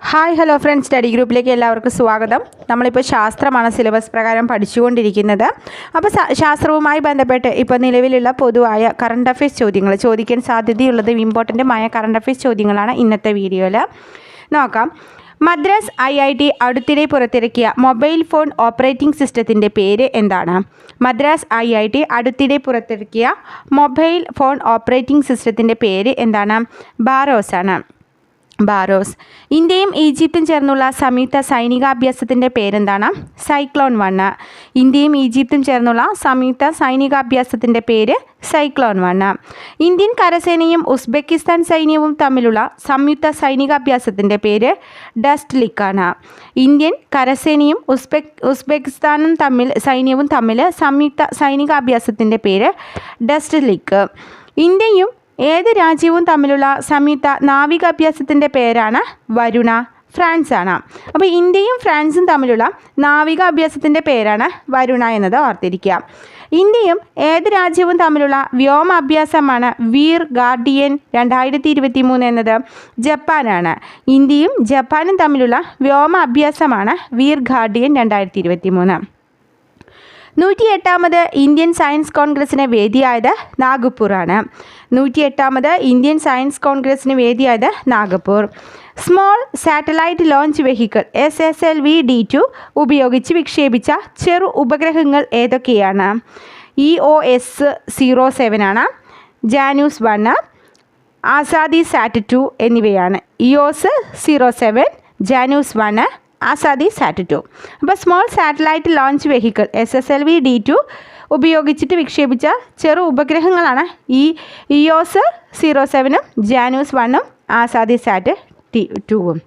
Hi hello friends. Study ഗ്രൂപ്പിലേക്ക് എല്ലാവർക്കും സ്വാഗതം. നമ്മളിപ്പോൾ ശാസ്ത്രമാണ് സിലബസ് പ്രകാരം പഠിച്ചുകൊണ്ടിരിക്കുന്നത്. അപ്പോൾ ശാസ്ത്രവുമായി ബന്ധപ്പെട്ട് ഇപ്പോൾ നിലവിലുള്ള പൊതുവായ കറണ്ട് അഫയേഴ്സ് ചോദ്യങ്ങൾ ചോദിക്കാൻ സാധ്യതയുള്ളതും ഇമ്പോർട്ടന്റുമായ കറണ്ട് അഫയേഴ്സ് ചോദ്യങ്ങളാണ് ഇന്നത്തെ വീഡിയോയിൽ നോക്കാം. മദ്രാസ് ഐ ഐ ടി അടുത്തിടെ പുറത്തിറക്കിയ മൊബൈൽ ഫോൺ ഓപ്പറേറ്റിംഗ് സിസ്റ്റത്തിന്റെ പേര് എന്താണ്? മദ്രാസ് ഐ ഐ ടി അടുത്തിടെ പുറത്തിറക്കിയ മൊബൈൽ ഫോൺ ഓപ്പറേറ്റിംഗ് സിസ്റ്റത്തിന്റെ പേര് എന്താണ്? ബാരോസ് ആണ് ബാരോസ്. ഇന്ത്യയും ഈജിപ്തും ചേർന്നുള്ള സംയുക്ത സൈനികാഭ്യാസത്തിന്റെ പേരെന്താണ്? Cyclone one. ഇന്ത്യയും ഈജിപ്തും ചേർന്നുള്ള സംയുക്ത സൈനികാഭ്യാസത്തിന്റെ പേര് സൈക്ലോൺ വണ്ണ്. ഇന്ത്യൻ കരസേനയും ഉസ്ബെക്കിസ്ഥാൻ സൈന്യവും തമ്മിലുള്ള സംയുക്ത സൈനികാഭ്യാസത്തിന്റെ പേര് ഡസ്റ്റ് ലിക്കാണ് ഇന്ത്യൻ കരസേനയും ഉസ്ബെക് ഉസ്ബെക്കിസ്ഥാനും തമ്മിൽ സൈന്യവും തമ്മിൽ സംയുക്ത സൈനികാഭ്യാസത്തിന്റെ പേര് ഡസ്റ്റ് ലിക്ക് ഇന്ത്യയും ഏത് രാജ്യവും തമ്മിലുള്ള സംയുക്ത നാവികാഭ്യാസത്തിന്റെ പേരാണ് വരുണ ഫ്രാൻസ് ആണ്. അപ്പോൾ ഇന്ത്യയും ഫ്രാൻസും തമ്മിലുള്ള നാവികാഭ്യാസത്തിന്റെ പേരാണ് വരുണ എന്നത് ഓർത്തിരിക്കുക. ഇന്ത്യയും ഏത് രാജ്യവും തമ്മിലുള്ള വ്യോമാഭ്യാസമാണ് വീർ ഗാർഡിയൻ രണ്ടായിരത്തി ഇരുപത്തി മൂന്ന് എന്നത് ജപ്പാനാണ് ഇന്ത്യയും ജപ്പാനും തമ്മിലുള്ള വ്യോമാഭ്യാസമാണ് വീർ ഗാർഡിയൻ രണ്ടായിരത്തി ഇരുപത്തി മൂന്ന് നൂറ്റി എട്ടാമത് ഇന്ത്യൻ സയൻസ് കോൺഗ്രസിന് വേദിയായത് നാഗപ്പൂറാണ് നൂറ്റി എട്ടാമത് ഇന്ത്യൻ സയൻസ് കോൺഗ്രസിന് വേദിയായത് Nagpur. Small satellite launch vehicle S S L V D two ഉപയോഗിച്ച് വിക്ഷേപിച്ച ചെറു ഉപഗ്രഹങ്ങൾ ഏതൊക്കെയാണ്? E O S zero seven ആണ് Janus one Azadi SAT two എന്നിവയാണ്. EOS zero seven Janus one Azadi SAT two അപ്പോൾ small satellite launch vehicle S S L V D two ഉപയോഗിച്ചിട്ട് വിക്ഷേപിച്ച ചെറു ഉപഗ്രഹങ്ങളാണ് ഈ ഇയോസ് സീറോ സെവനും ജാനൂസ് വണ്ണും ആസാദി സാറ്റ് T ടുവും.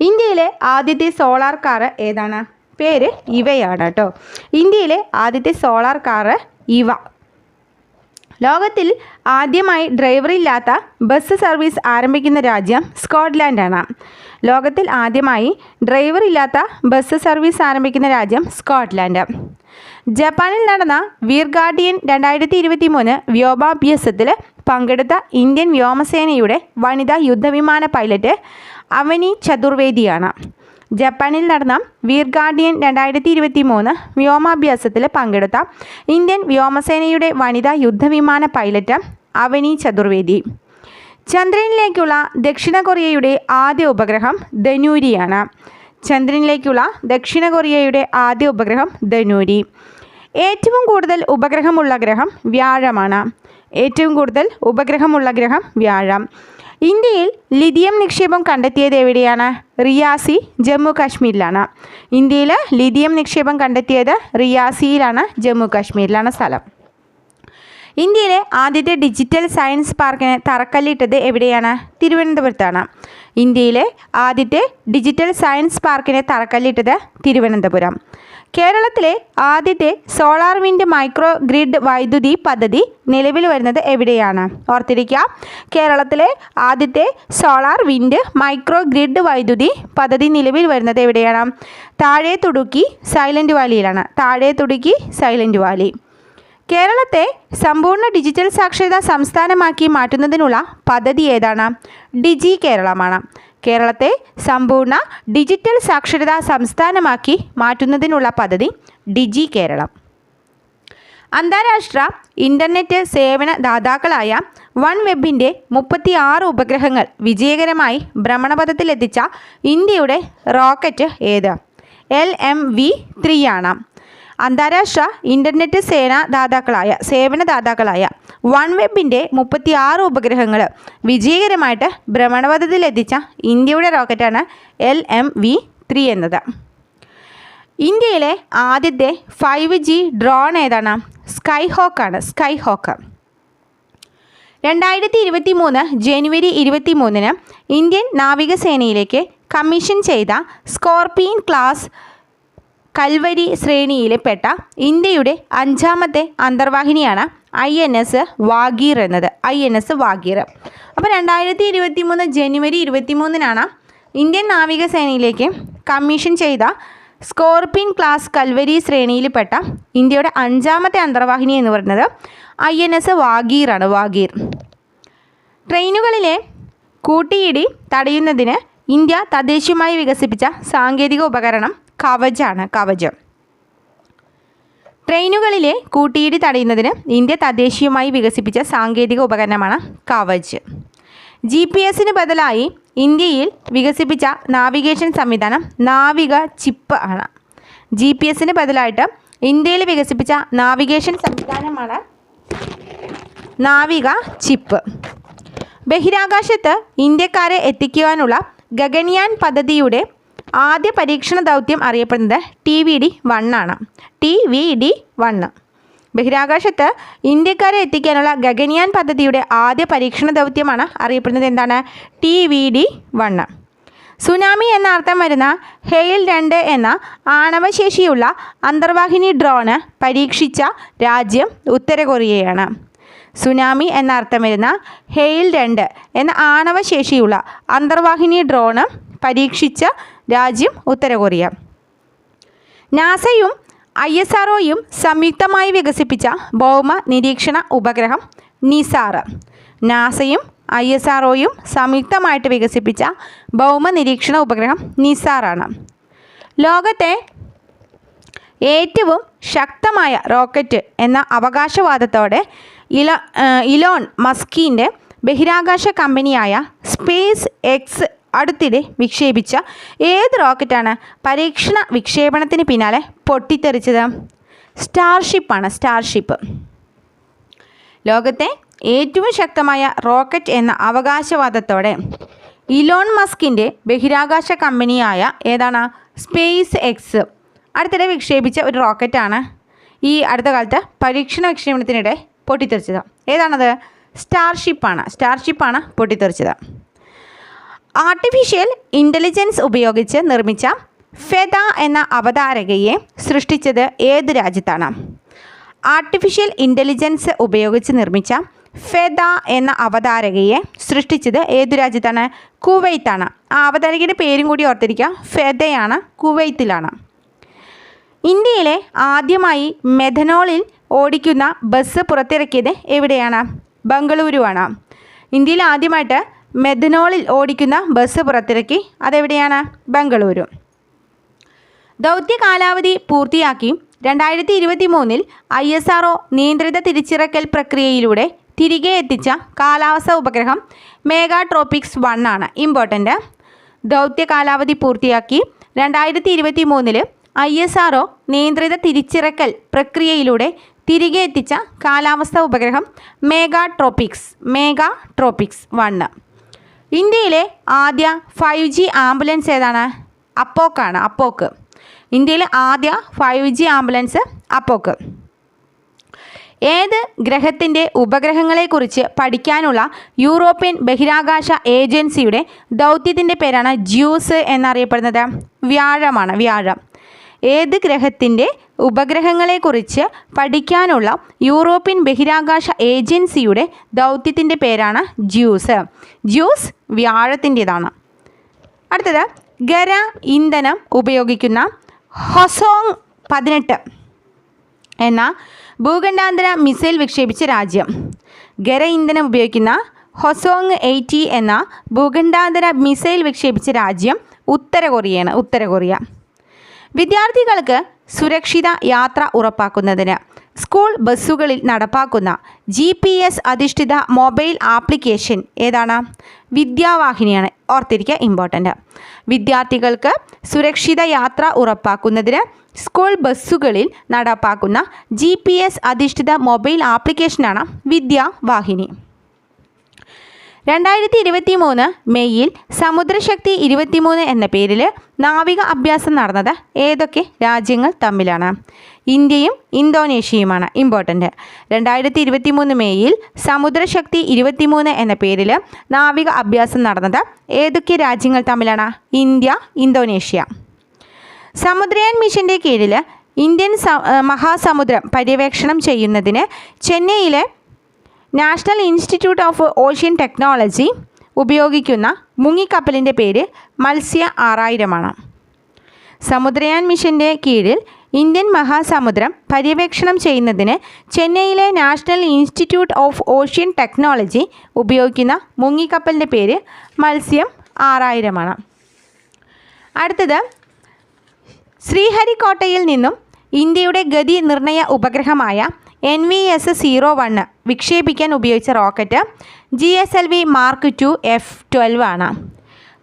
ഇന്ത്യയിലെ ആദ്യത്തെ സോളാർ കാറ് ഏതാണ്? പേര് ഇവയാണ് കേട്ടോ ഇന്ത്യയിലെ ആദ്യത്തെ സോളാർ കാറ് ഇവ. ലോകത്തിൽ ആദ്യമായി ഡ്രൈവറില്ലാത്ത ബസ് സർവീസ് ആരംഭിക്കുന്ന രാജ്യം സ്കോട്ട്ലാൻഡാണ്. ലോകത്തിൽ ആദ്യമായി ഡ്രൈവറില്ലാത്ത ബസ് സർവീസ് ആരംഭിക്കുന്ന രാജ്യം സ്കോട്ട്ലാൻഡ്. ജപ്പാനിൽ നടന്ന വീർ ഗാർഡിയൻ രണ്ടായിരത്തി ഇരുപത്തി മൂന്ന് വ്യോമാഭ്യാസത്തിൽ പങ്കെടുത്ത ഇന്ത്യൻ വ്യോമസേനയുടെ വനിതാ യുദ്ധവിമാന പൈലറ്റ് അവനി ചതുർവേദിയാണ്. ജപ്പാനിൽ നടന്ന വീർ ഗാർഡിയൻ രണ്ടായിരത്തി ഇരുപത്തി മൂന്ന് വ്യോമാഭ്യാസത്തിൽ പങ്കെടുത്ത ഇന്ത്യൻ വ്യോമസേനയുടെ വനിതാ യുദ്ധവിമാന പൈലറ്റ് അവനി ചതുർവേദി. ചന്ദ്രനിലേക്കുള്ള ദക്ഷിണ കൊറിയയുടെ ആദ്യ ഉപഗ്രഹം ധനൂരിയാണ്. ചന്ദ്രനിലേക്കുള്ള ദക്ഷിണ കൊറിയയുടെ ആദ്യ ഉപഗ്രഹം ധനൂരി. ഏറ്റവും കൂടുതൽ ഉപഗ്രഹമുള്ള ഗ്രഹം വ്യാഴമാണ്. ഏറ്റവും കൂടുതൽ ഉപഗ്രഹമുള്ള ഗ്രഹം വ്യാഴം. ഇന്ത്യയിൽ ലിഥിയം നിക്ഷേപം കണ്ടെത്തിയത് എവിടെയാണ്? റിയാസി ജമ്മു കാശ്മീരിലാണ് ഇന്ത്യയിൽ ലിഥിയം നിക്ഷേപം കണ്ടെത്തിയത് റിയാസിയിലാണ് ജമ്മു കാശ്മീരിലാണ് സ്ഥലം. ഇന്ത്യയിലെ ആദ്യത്തെ ഡിജിറ്റൽ സയൻസ് പാർക്കിന് തറക്കല്ലിട്ടത് എവിടെയാണ്? തിരുവനന്തപുരത്താണ്. ഇന്ത്യയിലെ ആദ്യത്തെ ഡിജിറ്റൽ സയൻസ് പാർക്കിന് തറക്കല്ലിട്ടത് തിരുവനന്തപുരം. കേരളത്തിലെ ആദ്യത്തെ സോളാർ വിൻഡ് മൈക്രോ ഗ്രിഡ് വൈദ്യുതി പദ്ധതി നിലവിൽ വരുന്നത് എവിടെയാണ്? ഓർത്തിരിക്കാം. കേരളത്തിലെ ആദ്യത്തെ സോളാർ വിൻഡ് മൈക്രോ ഗ്രിഡ് വൈദ്യുതി പദ്ധതി നിലവിൽ വരുന്നത് എവിടെയാണ്? താഴെ തുടുക്കി സൈലന്റ് വാലിയിലാണ്. താഴെ തുടുക്കി സൈലന്റ് വാലി. കേരളത്തെ സമ്പൂർണ ഡിജിറ്റൽ സാക്ഷരതാ സംസ്ഥാനമാക്കി മാറ്റുന്നതിനുള്ള പദ്ധതി ഏതാണ്? ഡിജി കേരളമാണ്. കേരളത്തെ സമ്പൂർണ ഡിജിറ്റൽ സാക്ഷരതാ സംസ്ഥാനമാക്കി മാറ്റുന്നതിനുള്ള പദ്ധതി ഡിജി കേരളം. അന്താരാഷ്ട്ര ഇന്റർനെറ്റ് സേവന ദാതാക്കളായ വൺ വെബിന്റെ മുപ്പത്തി ആറ് ഉപഗ്രഹങ്ങൾ വിജയകരമായി ഭ്രമണപഥത്തിലെത്തിച്ച ഇന്ത്യയുടെ റോക്കറ്റ് ഏത്? എൽ എം വി ത്രീ ആണ് അന്താരാഷ്ട്ര ഇന്റർനെറ്റ് സേന ദാതാക്കളായ സേവന ദാതാക്കളായ വൺ വെബിന്റെ മുപ്പത്തി ആറ് ഉപഗ്രഹങ്ങൾ വിജയകരമായിട്ട് ഭ്രമണപഥത്തിലെത്തിച്ച ഇന്ത്യയുടെ റോക്കറ്റാണ് എൽ എം വി ത്രീ എന്നത്. ഇന്ത്യയിലെ ആദ്യത്തെ ഫൈവ് ജി ഡ്രോൺ ഏതാണ്? സ്കൈ ഹോക്കാണ് സ്കൈ ഹോക്ക് രണ്ടായിരത്തി ഇരുപത്തി മൂന്ന് ജനുവരി ഇരുപത്തി മൂന്നിന് ഇന്ത്യൻ നാവികസേനയിലേക്ക് കമ്മീഷൻ ചെയ്ത സ്കോർപിയൻ ക്ലാസ് കൽവരി ശ്രേണിയിലെ പെട്ട ഇന്ത്യയുടെ അഞ്ചാമത്തെ അന്തർവാഹിനിയാണ് ഐ എൻ എസ് വാഗീർ എന്നത് ഐ എൻ എസ് വാഗീർ. അപ്പോൾ രണ്ടായിരത്തി ഇരുപത്തി മൂന്ന് ജനുവരി ഇരുപത്തി മൂന്നിനാണ് ഇന്ത്യൻ നാവികസേനയിലേക്ക് കമ്മീഷൻ ചെയ്ത സ്കോർപിൻ ക്ലാസ് കൽവരി ശ്രേണിയിൽപ്പെട്ട ഇന്ത്യയുടെ അഞ്ചാമത്തെ അന്തർവാഹിനി എന്ന് പറയുന്നത് ഐ എൻ എസ് വാഗീറാണ് വാഗീർ. ട്രെയിനുകളിലെ കൂട്ടിയിടി തടയുന്നതിന് ഇന്ത്യ തദ്ദേശീയമായി വികസിപ്പിച്ച സാങ്കേതിക ഉപകരണം കവചാണ് കവചം. ട്രെയിനുകളിലെ കൂട്ടിയിടി തടയുന്നതിന് ഇന്ത്യ തദ്ദേശീയമായി വികസിപ്പിച്ച സാങ്കേതിക ഉപകരണമാണ് കവച്. ജി പി എസിന് ബദലായി ഇന്ത്യയിൽ വികസിപ്പിച്ച നാവിഗേഷൻ സംവിധാനം നാവിക ചിപ്പ് ആണ്. ജി പി എസിന് ബദലായിട്ട് ഇന്ത്യയിൽ വികസിപ്പിച്ച നാവിഗേഷൻ സംവിധാനമാണ് നാവിക ചിപ്പ്. ബഹിരാകാശത്ത് ഇന്ത്യക്കാരെ എത്തിക്കുവാനുള്ള ഗഗൻയാൻ പദ്ധതിയുടെ ആദ്യ പരീക്ഷണ ദൗത്യം അറിയപ്പെടുന്നത് T V D വണ്ണാണ്. T V D one. ബഹിരാകാശത്ത് ഇന്ത്യക്കാരെ എത്തിക്കാനുള്ള ഗഗനിയാൻ പദ്ധതിയുടെ ആദ്യ പരീക്ഷണ ദൗത്യമാണ് അറിയപ്പെടുന്നത് എന്താണ്? T V D one. Tsunami എന്ന അർത്ഥം വരുന്ന ഹെയിൽ രണ്ട് എന്ന ആണവശേഷിയുള്ള അന്തർവാഹിനി ഡ്രോണ് പരീക്ഷിച്ച രാജ്യം ഉത്തര കൊറിയയാണ്. സുനാമി എന്ന അർത്ഥം വരുന്ന ഹെയിൽ രണ്ട് എന്ന ആണവശേഷിയുള്ള അന്തർവാഹിനി ഡ്രോണ് പരീക്ഷിച്ച രാജ്യം ഉത്തര കൊറിയ നാസയും ഐ എസ് ആർ സംയുക്തമായി വികസിപ്പിച്ച ഭൗമ നിരീക്ഷണ ഉപഗ്രഹം നിസാർ. നാസയും ഐ എസ് ആർ സംയുക്തമായിട്ട് വികസിപ്പിച്ച ഭൗമ നിരീക്ഷണ ഉപഗ്രഹം നിസാറാണ്. ലോകത്തെ ഏറ്റവും ശക്തമായ റോക്കറ്റ് എന്ന അവകാശവാദത്തോടെ ഇലോ ഇലോൺ മസ്കിന്റെ ബഹിരാകാശ കമ്പനിയായ സ്പേസ് എക്സ് അടുത്തിടെ വിക്ഷേപിച്ച ഏത് റോക്കറ്റാണ് പരീക്ഷണ വിക്ഷേപണത്തിന് പിന്നാലെ പൊട്ടിത്തെറിച്ചത്? സ്റ്റാർഷിപ്പാണ് സ്റ്റാർഷിപ്പ് ലോകത്തെ ഏറ്റവും ശക്തമായ റോക്കറ്റ് എന്ന അവകാശവാദത്തോടെ ഇലോൺ മസ്കിന്റെ ബഹിരാകാശ കമ്പനിയായ ഏതാണ്? സ്പേസ് എക്സ് അടുത്തിടെ വിക്ഷേപിച്ച ഒരു റോക്കറ്റാണ് ഈ അടുത്ത കാലത്ത് പരീക്ഷണ വിക്ഷേപണത്തിനിടെ പൊട്ടിത്തെറിച്ചത്. ഏതാണത്? സ്റ്റാർഷിപ്പാണ് സ്റ്റാർഷിപ്പാണ് പൊട്ടിത്തെറിച്ചത്. ആർട്ടിഫിഷ്യൽ ഇന്റലിജൻസ് ഉപയോഗിച്ച് നിർമ്മിച്ച ഫെദ എന്ന അവതാരകയെ സൃഷ്ടിച്ചത് ഏത് രാജ്യത്താണ്? ആർട്ടിഫിഷ്യൽ ഇന്റലിജൻസ് ഉപയോഗിച്ച് നിർമ്മിച്ച ഫെദ എന്ന അവതാരകയെ സൃഷ്ടിച്ചത് ഏതു രാജ്യത്താണ്? കുവൈത്താണ്. ആ അവതാരകയുടെ പേരും കൂടി ഓർത്തിരിക്കുക. ഫെദയാണ് കുവൈത്തിലാണ്. ഇന്ത്യയിലെ ആദ്യമായി മെഥനോളിൽ ഓടിക്കുന്ന ബസ് പുറത്തിറക്കിയത് എവിടെയാണ്? ബംഗളൂരുവാണ്. ഇന്ത്യയിൽ ആദ്യമായിട്ട് മെഥനോളിൽ ഓടിക്കുന്ന ബസ് പുറത്തിറക്കി. അതെവിടെയാണ്? ബംഗളൂരു. ദൗത്യ കാലാവധി പൂർത്തിയാക്കി രണ്ടായിരത്തി ഇരുപത്തി മൂന്നിൽ ഐ എസ് ആർ നിയന്ത്രിത തിരിച്ചിറക്കൽ പ്രക്രിയയിലൂടെ തിരികെ എത്തിച്ച കാലാവസ്ഥ ഉപഗ്രഹം മേഗാട്രോപിക്സ് വൺ ആണ്. ഇമ്പോർട്ടന്റ് ദൗത്യ കാലാവധി പൂർത്തിയാക്കി രണ്ടായിരത്തി ഇരുപത്തി മൂന്നിൽ ഐ എസ് ആർ നിയന്ത്രിത തിരിച്ചിറക്കൽ പ്രക്രിയയിലൂടെ തിരികെ എത്തിച്ച കാലാവസ്ഥ ഉപഗ്രഹം മേഗാട്രോപിക്സ് മേഗാട്രോപിക്സ് വണ്ണ് ഇന്ത്യയിലെ ആദ്യ ഫൈവ് ജി ആംബുലൻസ് ഏതാണ്? അപ്പോക്കാണ് അപ്പോക്ക്. ഇന്ത്യയിലെ ആദ്യ ഫൈവ് ജി ആംബുലൻസ് അപ്പോക്ക്. ഏത് ഗ്രഹത്തിന്റെ ഉപഗ്രഹങ്ങളെക്കുറിച്ച് പഠിക്കാനുള്ള യൂറോപ്യൻ ബഹിരാകാശ ഏജൻസിയുടെ ദൗത്യത്തിന്റെ പേരാണ് ജ്യൂസ് എന്നറിയപ്പെടുന്നത്. വ്യാഴമാണ് വ്യാഴം. ഏത് ഗ്രഹത്തിന്റെ ഉപഗ്രഹങ്ങളെക്കുറിച്ച് പഠിക്കാനുള്ള യൂറോപ്യൻ ബഹിരാകാശ ഏജൻസിയുടെ ദൗത്യത്തിന്റെ പേരാണ് ജ്യൂസ്. ജ്യൂസ് വ്യാഴത്തിന്റേതാണ്. അടുത്തത് ഗര ഇന്ധനം ഉപയോഗിക്കുന്ന ഹൊസോങ് പതിനെട്ട് എന്ന ഭൂഖണ്ഡാന്തര മിസൈൽ വിക്ഷേപിച്ച രാജ്യം. ഗര ഇന്ധനം ഉപയോഗിക്കുന്ന ഹൊസോങ് എയ്റ്റി എന്ന ഭൂഖണ്ഡാന്തര മിസൈൽ വിക്ഷേപിച്ച രാജ്യം ഉത്തര കൊറിയയാണ് ഉത്തര കൊറിയ. വിദ്യാർത്ഥികൾക്ക് സുരക്ഷിത യാത്ര ഉറപ്പാക്കുന്നതിന്. സ്കൂൾ ബസ്സുകളിൽ നടപ്പാക്കുന്ന ജി പി എസ് അധിഷ്ഠിത മൊബൈൽ ആപ്ലിക്കേഷൻ ഏതാണ്? വിദ്യാവാഹിനിയാണ്. ഓർത്തിരിക്കുക ഇമ്പോർട്ടന്റ് വിദ്യാർത്ഥികൾക്ക് സുരക്ഷിത യാത്ര ഉറപ്പാക്കുന്നതിന് സ്കൂൾ ബസ്സുകളിൽ നടപ്പാക്കുന്ന ജി പി എസ് അധിഷ്ഠിത മൊബൈൽ ആപ്ലിക്കേഷനാണ് വിദ്യാവാഹിനി. രണ്ടായിരത്തി ഇരുപത്തി മൂന്ന് മെയ്യിൽ സമുദ്രശക്തി ഇരുപത്തിമൂന്ന് എന്ന പേരിൽ നാവിക അഭ്യാസം നടന്നത് ഏതൊക്കെ രാജ്യങ്ങൾ തമ്മിലാണ്? ഇന്ത്യയും ഇന്തോനേഷ്യയുമാണ് ഇമ്പോർട്ടന്റ് രണ്ടായിരത്തി ഇരുപത്തി മൂന്ന് മെയ്യിൽ സമുദ്രശക്തി ഇരുപത്തിമൂന്ന് എന്ന പേരിൽ നാവിക അഭ്യാസം നടന്നത് ഏതൊക്കെ രാജ്യങ്ങൾ തമ്മിലാണ്? India Indonesia. സമുദ്രയാൻ മിഷന്റെ കീഴിൽ ഇന്ത്യൻ മഹാസമുദ്രം പര്യവേക്ഷണം ചെയ്യുന്നതിന് ചെന്നൈയിലെ national institute of ocean technology ഉപയോഗിക്കുന്ന മുങ്ങിക്കപ്പലിന്റെ പേര് മത്സ്യ ആറായിരമാണ്. സമുദ്രയാൻ മിഷന്റെ കീഴിൽ ഇന്ത്യൻ മഹാസമുദ്രം പര്യവേക്ഷണം ചെയ്യുന്നതിന് ചെന്നൈയിലെ national institute of ocean technology ഉപയോഗിക്കുന്ന മുങ്ങിക്കപ്പലിന്റെ പേര് മത്സ്യം ആറായിരമാണ്. അടുത്തത് ശ്രീഹരിക്കോട്ടയിൽ നിന്നും ഇന്ത്യയുടെ ഗതി നിർണയ ഉപഗ്രഹമായ N V S zero one വിക്ഷേപിക്കാൻ ഉപയോഗിച്ച rocket G S L V mark two F twelve ആണ്.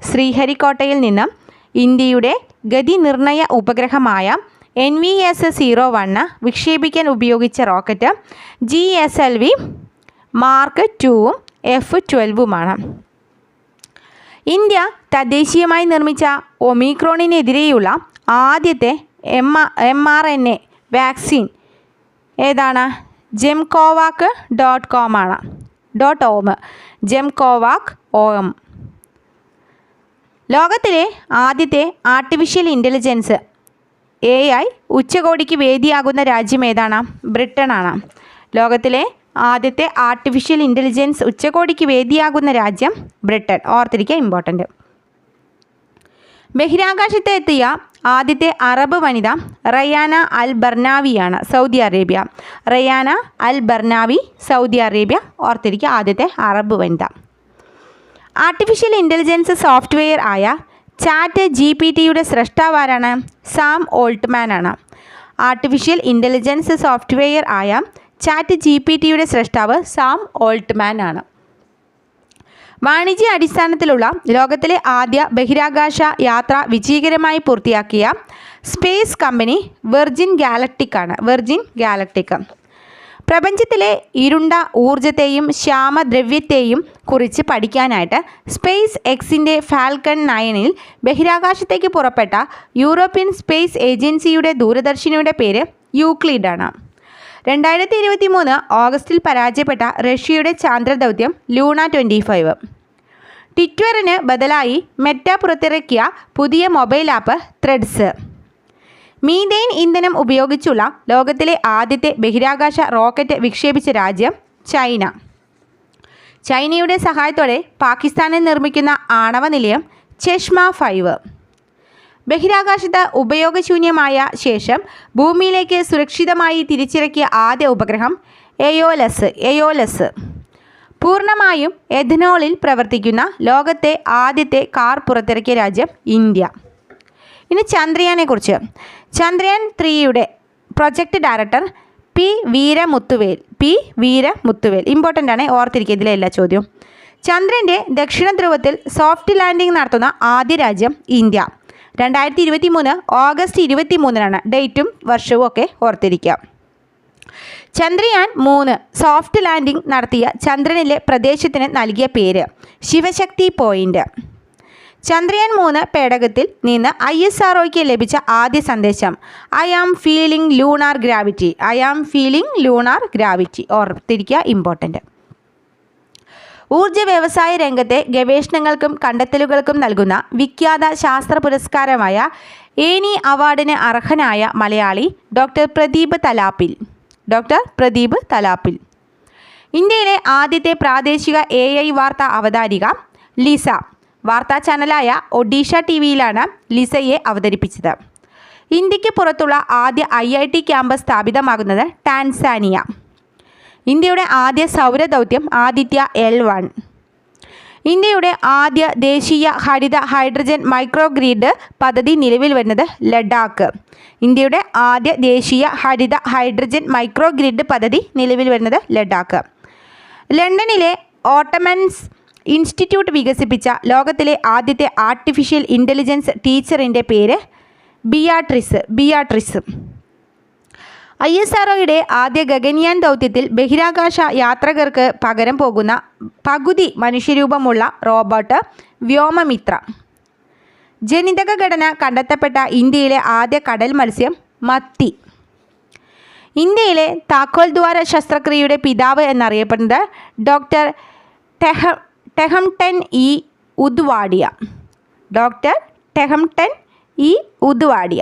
ശ്രീഹരിക്കോട്ടയിൽ നിന്ന് ഇന്ത്യയുടെ ഗതി നിർണയ ഉപഗ്രഹമായ N V S zero one വിക്ഷേപിക്കാൻ ഉപയോഗിച്ച rocket G S L V mark ടുവും എഫ് ട്വൽവുമാണ് ഇന്ത്യ തദ്ദേശീയമായി നിർമ്മിച്ച ഒമിക്രോണിനെതിരെയുള്ള ആദ്യത്തെ M M R N A vaccine ഏതാണ്? ജെം കോവാക്ക് ഡോട്ട് കോം ആണ്. Dot OM Gemcovac O M ലോകത്തിലെ ആദ്യത്തെ ആർട്ടിഫിഷ്യൽ ഇന്റലിജൻസ് എ ഐ ഉച്ചകോടിക്ക് വേദിയാകുന്ന രാജ്യം ഏതാണ്? ബ്രിട്ടനാണ് ലോകത്തിലെ ആദ്യത്തെ ആർട്ടിഫിഷ്യൽ ഇന്റലിജൻസ് ഉച്ചകോടിക്ക് വേദിയാകുന്ന രാജ്യം ബ്രിട്ടൻ. ഓർത്തിരിക്കുക ഇമ്പോർട്ടന്റ് ബഹിരാകാശത്ത് എത്തിയ ആദ്യത്തെ അറബ് വനിത Rayyanah al ബർനാവിയാണ് Saudi Arabia. Rayyanah al Barnawi Saudi Arabia. ഓർത്തിരിക്കുക ആദ്യത്തെ അറബ് വനിത. ആർട്ടിഫിഷ്യൽ ഇന്റലിജൻസ് സോഫ്റ്റ്വെയർ ആയ ചാറ്റ് ജി പി ടിയുടെ സൃഷ്ടാവാരാണ് സാം ഓൾട്ട്മാൻ ആണ് ആർട്ടിഫിഷ്യൽ ഇന്റലിജൻസ് സോഫ്റ്റ്വെയർ ആയ ചാറ്റ് ജി പി ടിയുടെ സൃഷ്ടാവ് സാം ഓൾട്ട്മാൻ ആണ് വാണിജ്യ അടിസ്ഥാനത്തിലുള്ള ലോകത്തിലെ ആദ്യ ബഹിരാകാശ യാത്ര വിജയകരമായി പൂർത്തിയാക്കിയ സ്പേസ് കമ്പനി വെർജിൻ ഗാലക്ടിക് ആണ്. Virgin Galactic. പ്രപഞ്ചത്തിലെ ഇരുണ്ട ഊർജത്തെയും ശ്യാമദ്രവ്യത്തെയും കുറിച്ച് പഠിക്കാനായിട്ട് സ്പേസ് എക്സിന്റെ ഫാൽക്കൺ നയനിൽ ബഹിരാകാശത്തേക്ക് പുറപ്പെട്ട യൂറോപ്യൻ സ്പേസ് ഏജൻസിയുടെ ദൂരദർശിനിയുടെ പേര് യൂക്ലിഡാണ് രണ്ടായിരത്തി ഇരുപത്തി മൂന്ന് ഓഗസ്റ്റിൽ പരാജയപ്പെട്ട റഷ്യയുടെ ചാന്ദ്രദൗത്യം ലൂണ ട്വന്റി ഫൈവ് ട്വിറ്ററിന് ബദലായി മെറ്റ പുറത്തിറക്കിയ പുതിയ മൊബൈൽ ആപ്പ് ത്രെഡ്സ്. മീതെയിൻ ഇന്ധനം ഉപയോഗിച്ചുള്ള ലോകത്തിലെ ആദ്യത്തെ ബഹിരാകാശ റോക്കറ്റ് വിക്ഷേപിച്ച രാജ്യം ചൈന. ചൈനയുടെ സഹായത്തോടെ പാകിസ്ഥാനിൽ നിർമ്മിക്കുന്ന ആണവ നിലയം ചെഷ്മ ഫൈവ്. ബഹിരാകാശത്ത് ഉപയോഗശൂന്യമായ ശേഷം ഭൂമിയിലേക്ക് സുരക്ഷിതമായി തിരിച്ചിറക്കിയ ആദ്യ ഉപഗ്രഹം എയോലസ് എയോലസ്. പൂർണമായും എഥനോളിൽ പ്രവർത്തിക്കുന്ന ലോകത്തെ ആദ്യത്തെ കാർ പുറത്തിറക്കിയ രാജ്യം ഇന്ത്യ. ഇനി ചന്ദ്രയാനെക്കുറിച്ച്. ചന്ദ്രയാൻ ത്രീയുടെ project director P Veeramuthuvel P Veeramuthuvel. Important ആണ് ഓർത്തിരിക്കുക ഇതിലെ എല്ലാ ചോദ്യവും. ചന്ദ്രന്റെ ദക്ഷിണ ധ്രുവത്തിൽ സോഫ്റ്റ് ലാൻഡിംഗ് നടത്തുന്ന ആദ്യ രാജ്യം ഇന്ത്യ. രണ്ടായിരത്തി ഇരുപത്തി മൂന്ന് ഓഗസ്റ്റ് ഇരുപത്തി മൂന്നിനാണ് ഡേറ്റും വർഷവും ഒക്കെ ഓർത്തിരിക്കുക. ചന്ദ്രയാൻ മൂന്ന് സോഫ്റ്റ് ലാൻഡിംഗ് നടത്തിയ ചന്ദ്രനിലെ പ്രദേശത്തിന് നൽകിയ പേര് ശിവശക്തി പോയിന്റ്. ചന്ദ്രയാൻ മൂന്ന് പേടകത്തിൽ നിന്ന് ഐ എസ് ആർ ലഭിച്ച ആദ്യ സന്ദേശം I am feeling lunar gravity I am feeling lunar gravity ഓർത്തിരിക്കുക ഇമ്പോർട്ടന്റ് ഊർജ വ്യവസായ രംഗത്തെ ഗവേഷണങ്ങൾക്കും കണ്ടെത്തലുകൾക്കും നൽകുന്ന വിഖ്യാത ശാസ്ത്ര പുരസ്കാരമായ ഏനി അവാർഡിന് അർഹനായ മലയാളി ഡോക്ടർ പ്രദീപ് തലാപ്പിൽ. ഡോക്ടർ പ്രദീപ് തലാപ്പിൽ. ഇന്ത്യയിലെ ആദ്യത്തെ പ്രാദേശിക എ ഐ വാർത്താ അവതാരിക ലിസ. വാർത്താ ചാനലായ ഒഡീഷ ടി വിയിലാണ് ലിസയെ അവതരിപ്പിച്ചത്. ഇന്ത്യയ്ക്ക് പുറത്തുള്ള ആദ്യ ഐ ഐ ടി ക്യാമ്പസ് സ്ഥാപിതമാകുന്നത് ടാൻസാനിയ. ഇന്ത്യയുടെ ആദ്യ സൗരദൗത്യം ആദിത്യ എൽ വൺ. ഇന്ത്യയുടെ ആദ്യ ദേശീയ ഹരിത ഹൈഡ്രജൻ മൈക്രോഗ്രിഡ് പദ്ധതി നിലവിൽ വരുന്നത് ലഡാക്ക്. ഇന്ത്യയുടെ ആദ്യ ദേശീയ ഹരിത ഹൈഡ്രജൻ മൈക്രോഗ്രിഡ് പദ്ധതി നിലവിൽ വരുന്നത് ലഡാക്ക്. ലണ്ടനിലെ ഓട്ടമൻസ് ഇൻസ്റ്റിറ്റ്യൂട്ട് വികസിപ്പിച്ച ലോകത്തിലെ ആദ്യത്തെ ആർട്ടിഫിഷ്യൽ ഇന്റലിജൻസ് ടീച്ചറിന്റെ പേര് ബിയാട്രിസ് ബിയാട്രിസ്. ഐ എസ് ആർഒയുടെ ആദ്യ ഗഗൻയാൻ ദൗത്യത്തിൽ ബഹിരാകാശ യാത്രികർക്ക് പകരം പോകുന്ന പകുതി മനുഷ്യരൂപമുള്ള റോബോട്ട് വ്യോമമിത്ര. ജനിതക ഘടന കണ്ടെത്തപ്പെട്ട ഇന്ത്യയിലെ ആദ്യ കടൽ മത്സ്യം മത്തി. ഇന്ത്യയിലെ താക്കോൽദ്വാര ശസ്ത്രക്രിയയുടെ പിതാവ് എന്നറിയപ്പെടുന്നത് doctor ടെഹ Tehemton E Udwadia doctor Tehemton E Udwadia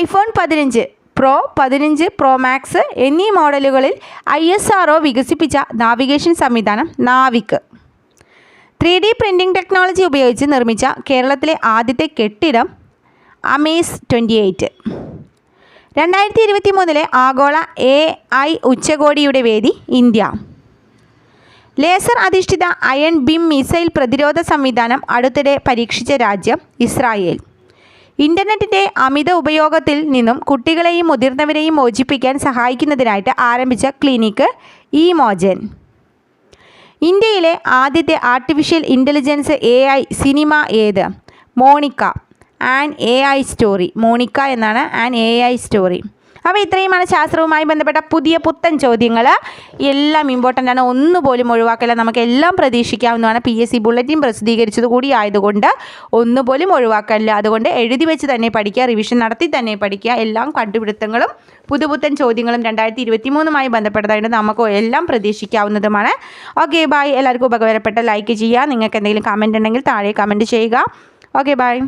iPhone പതിനഞ്ച് പ്രോ പതിനഞ്ച് പ്രോ മാക്സ് എന്നീ മോഡലുകളിൽ ഐ എസ് ആർ വികസിപ്പിച്ച നാവിഗേഷൻ സംവിധാനം NavIC. Three D printing technology ഉപയോഗിച്ച് നിർമ്മിച്ച കേരളത്തിലെ ആദ്യത്തെ കെട്ടിടം അമേസ് ട്വന്റി എയ്റ്റ് രണ്ടായിരത്തി ഇരുപത്തി മൂന്നിലെ ആഗോള എ ഐ ഉച്ചകോടിയുടെ വേദി ഇന്ത്യ. ലേസർ അധിഷ്ഠിത അയൺ ബിം മിസൈൽ പ്രതിരോധ സംവിധാനം അടുത്തിടെ പരീക്ഷിച്ച രാജ്യം ഇസ്രായേൽ. ഇന്റർനെറ്റിന്റെ അമിത ഉപയോഗത്തിൽ നിന്നും കുട്ടികളെയും മുതിർന്നവരെയും മോചിപ്പിക്കാൻ സഹായിക്കുന്നതിനായിട്ട് ആരംഭിച്ച ക്ലിനിക്ക് ഇ മോജൻ ഇന്ത്യയിലെ ആദ്യത്തെ artificial intelligence A I cinema ഏത്? Monica. An A I story Monica എന്നാണ് ആൻ എ ഐ സ്റ്റോറി അപ്പോൾ ഇത്രയുമാണ് ശാസ്ത്രവുമായി ബന്ധപ്പെട്ട പുതിയ പുത്തൻ ചോദ്യങ്ങൾ. എല്ലാം ഇമ്പോർട്ടന്റ് ആണ്. ഒന്നുപോലും ഒഴിവാക്കില്ല. നമുക്ക് എല്ലാം പ്രതീക്ഷിക്കാവുന്നതാണ്. പി എസ് സി ബുള്ളറ്റിൻ പ്രസിദ്ധീകരിച്ചത് കൂടി ആയതുകൊണ്ട് ഒന്നുപോലും ഒഴിവാക്കില്ല. അതുകൊണ്ട് എഴുതി വെച്ച് തന്നെ പഠിക്കുക റിവിഷൻ നടത്തി തന്നെ പഠിക്കുക. എല്ലാം കണ്ടുപിടുത്തങ്ങളും പുതുപുത്തൻ ചോദ്യങ്ങളും രണ്ടായിരത്തി ഇരുപത്തി മൂന്നുമായി ബന്ധപ്പെട്ടതായിട്ട് നമുക്ക് എല്ലാം പ്രതീക്ഷിക്കാവുന്നതുമാണ്. ഓക്കെ ബായ് എല്ലാവർക്കും ഉപകാരപ്പെട്ട ലൈക്ക് ചെയ്യുക. നിങ്ങൾക്ക് എന്തെങ്കിലും കമന്റ് ഉണ്ടെങ്കിൽ താഴെ കമന്റ് ചെയ്യുക. Okay bye